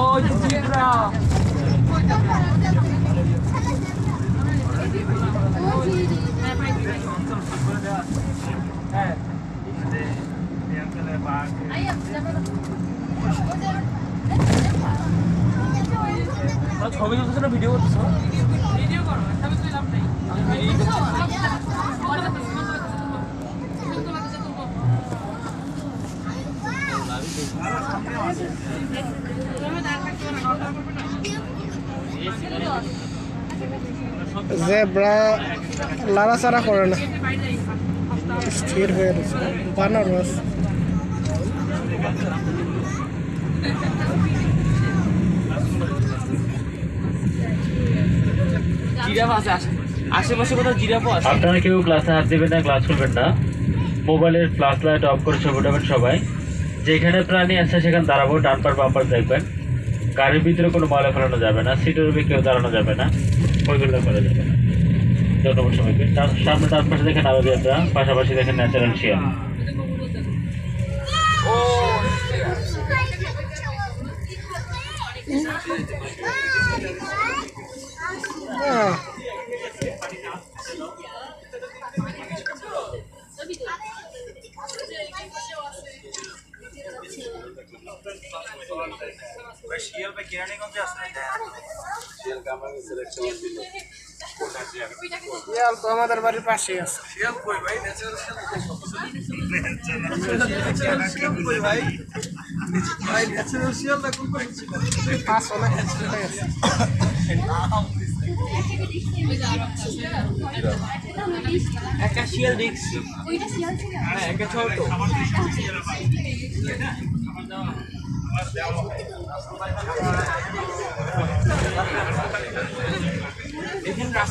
ওই জিব্রা হ্যাঁ ছবি তুলছো না ভিডিও করছ ভিডিও করো তবে তুই লাভ নেই জেব্রা লাড়াচাড়া করে না। স্থির হয়ে রয়েছে। বানর মাছ। আপনারা কেউ ক্লাসে হাত দেবেন না ক্লাস করবেন না। মোবাইলের ফ্লাশ লাইট অফ করে ছবি উঠাবেন সবাই। যেখানে প্রাণী আছে সেখানে দাঁড়াবো ডান পার বাম পার দেখবেন। গাড়ির ভিতরে কোনো ময়লা ফেলানো যাবে না সিটের উপরে কেউ দাঁড়ানো যাবে না। ওইগুলো করা যাবে না। ধন্যবাদ সবাইকে তার সামনে ডান পাশে দেখেন আরও যাত্রা পাশাপাশি দেখেন ন্যাচারাল শিয়াল ও হ্যাঁ শিয়াল তো আমাদের বাড়ির পাশেই আছে। পাঁচ অনেক হয়ে গেছে। একটা শিয়াল দেখছি। হ্যাঁ একটা ছোট। এখানে রাসেল ভাইরা বাদিয়া এখানে রাসেল ভাইরা পাওয়া যেত রাসেল ভাইরা জিব্রা এক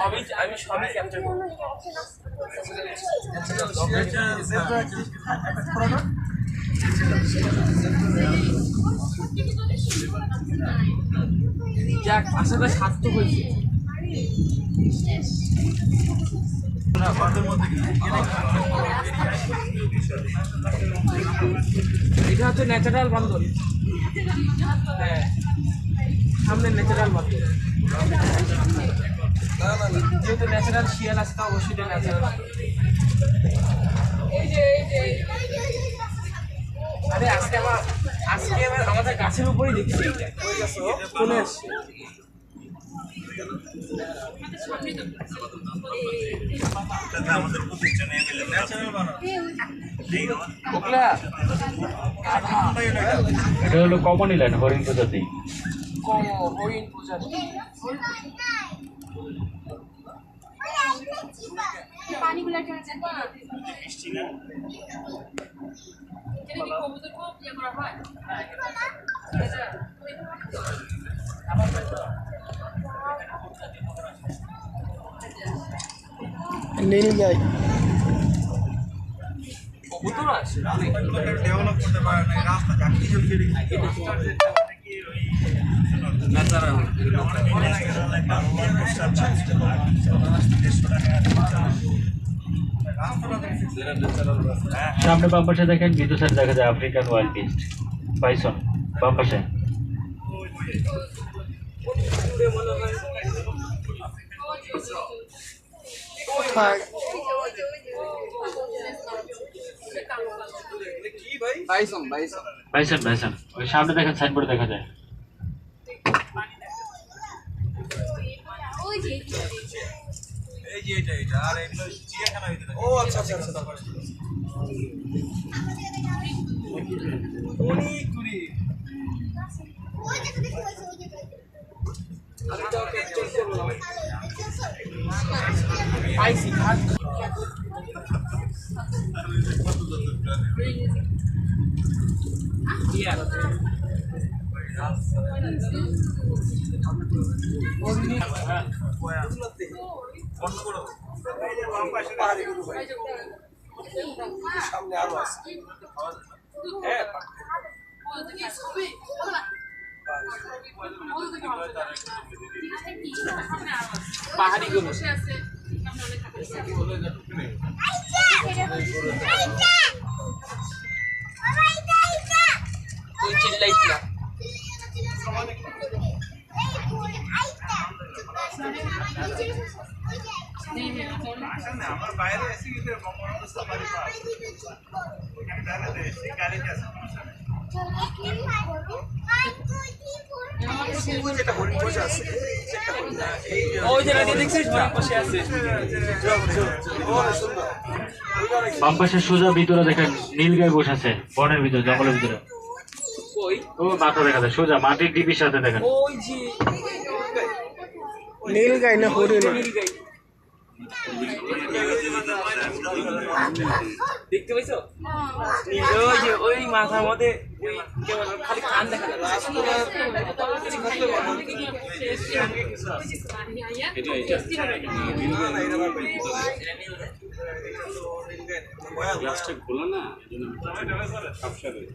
সবই আমি সবই ক্যাপচার করব। যাক, আশাটা সার্থক হয়েছে। এটা হচ্ছে ন্যাচারাল বান্দর। হ্যাঁ। সামনে ন্যাচারাল বান্দর। যেহেতু ন্যাচারাল শিয়াল আছে তা অবশ্যই ন্যাচারাল আরে আজকে আমার আজকে আমার আমাদের গাছের উপরেই দেখছি এটা চলে আসছে এটা হলো কমন লাইন হরিণ প্রজাতি। হরিণ পূজার এটা কি কবুতর খুব ইয়ে করা হয় নীল গাই কবুতর আছে? সামনে বাম পাশে দেখেন দ্বিতীয় সাইড দেখা যায় আফ্রিকান ওয়াইল্ড বিস্ট বাইসন বাম পাশে। কোথায় বাইসন বাইসন। Bison bison. ওই সামনে দেখেন সাইনবোর্ড দেখা যায়। এই এটা এটা আর এগুলো চিড়িয়াখানা ভিতরে ও আচ্ছা আচ্ছা আচ্ছা। তারপরে অনেক দূরে। পাইছি বন্ধ করো সামনে আরও আছে পাহাড়ি গরু তুই চিল্লাইস না আমার বাইরে এসে গেছে মমরত সাফারি পার্ক ওখানে দাঁড়াতে এসে গাড়িতে আছে সমস্যা নেই যেটা হরিণ বসে আছে ওই যে রানী আছে বাম পাশে সোজা ভিতরে দেখেন নীল গায়ে বসে আছে বনের ভিতরে জঙ্গলের ভিতরে। ও মাথা দেখা যায় সোজা মাটির ডিবির সাথে দেখেন। নীল গাই না হরিণ দেখতে পাইছো? ওই যে ওই মাথার মধ্যে খালি কান দেখা খোলা না এই জন্য কাপসা রয়েছে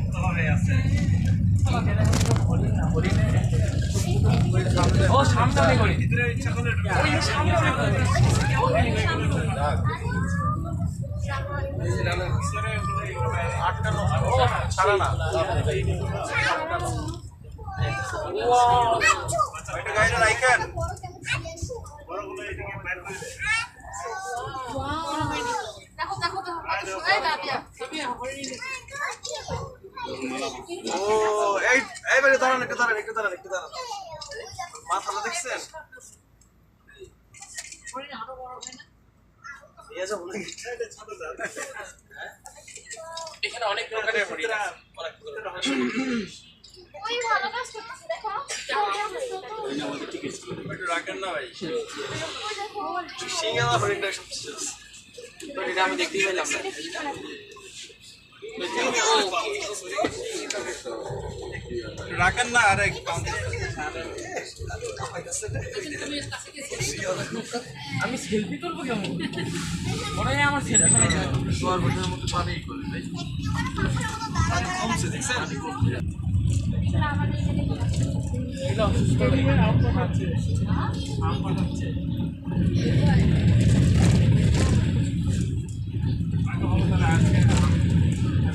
সামনে হরিণ। ওই সামনে। ও, ছাড়া না দেখো দেখো দেখো ও এই এইবারে দাঁড়ান একটু দাঁড়ান একটু দাঁড়ান একটু দাঁড়ান মাথাটা দেখছেন? এখানে অনেক প্রকারের হরিণ সিঙ্গালা হরিণটা সবচেয়ে আমি দেখতেই পেলাম না। রাখেন না আরে আমি সেলফি তুলবো কেমন? মনে হয় আমার সেলফি শোয়ার বছরের মধ্যে পানি করে তাই কমছে দেখছেন এগুলো অসুস্থ হয়ে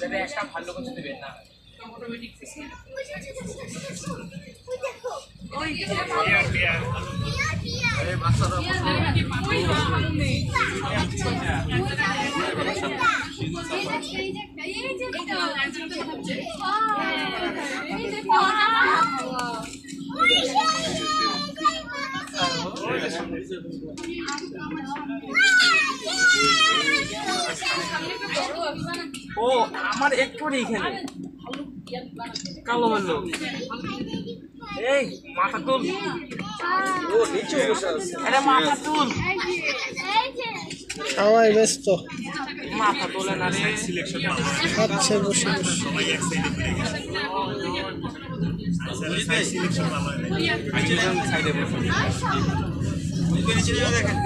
যাতে একটা ভালো কিছু দেবেন না। ও আমার একটু এখানে। কালো ভালো এই মাথা তুল। ও নিচে বসে আছে। এটা মাথা তুল। খাওয়াই ব্যস্ত। মাথা তোলে না রে। খাচ্ছে বসে বসে। এইবার সিংহ সাফারি ঢুকবো বাম পাশে দেখেন।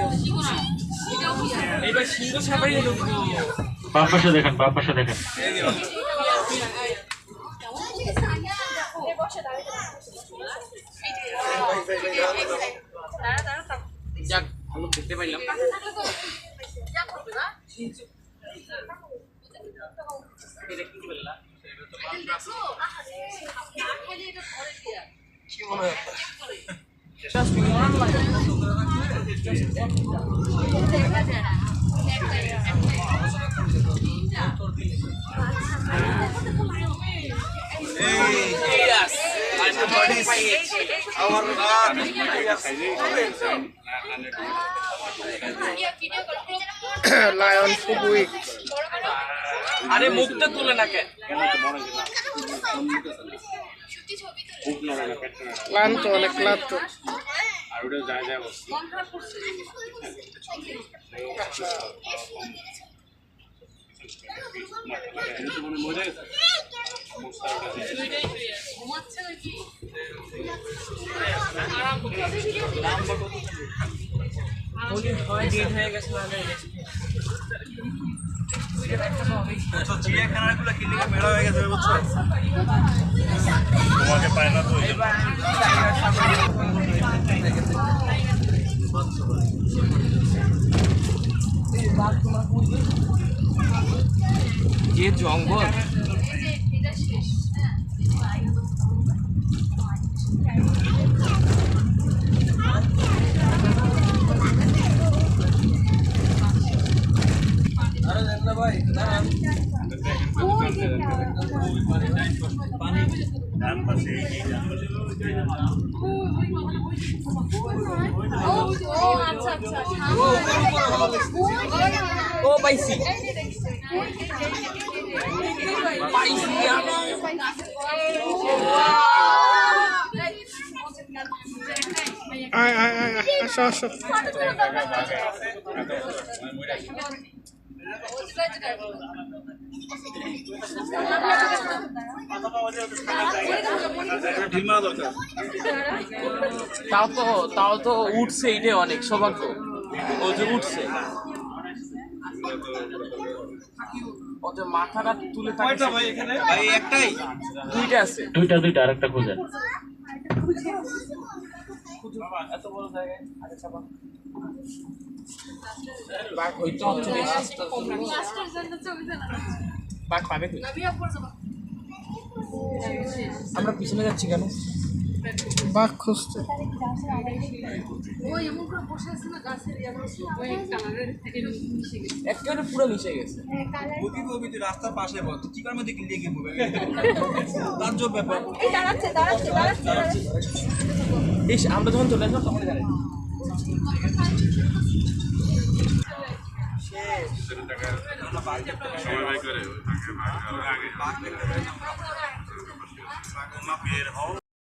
বাম পাশে দেখেন দাঁড়া দাঁড়া দাঁড়া যাক ভালো দেখতে পাইলাম। যা করবে না এটা কি মনে হয় লায়ন ফুড উইক আরে মুখটা তুলে না কেন ক্লান্ত অনেক ক্লান্ত। আর ওটা যায় যায় বসছে। মন মনে ঘুমাচ্ছে হয় হয়ে গেছে চিড়িয়াখানাগুলো কিনলে মেলা হয়ে গেছে বুঝছ? যে জঙ্গল এই যে এটা শেষ হ্যাঁ ও ও আচ্ছা আচ্ছা পাইছি পাইছি আয় আসো আসো। তাও তো তাও তো উঠছে এটাই অনেক সৌভাগ্য। ও যে উঠছে। ও যে মাথাটা তুলে কয়টা থাকে ভাই এখানে? ভাই একটাই? দুইটা আছে। দুইটা দুইটা আরেকটা খুঁজেন। এত বড় জায়গায়? আগে চাপা। হইতে হচ্ছে নবিয়া পড় যাবা আমরা পিছনে যাচ্ছি কেন? বাঘ খুঁজতে। ইয়া একেবারে পুরো মিশে গেছে। গতি তুই রাস্তার পাশে বল তুই চিকার মধ্যে গিয়ে বলবে তার জোর ব্যাপার। ইস আমরা যখন চলে আসলাম তখন জানি সময় বাই করে। Maak weer hoog.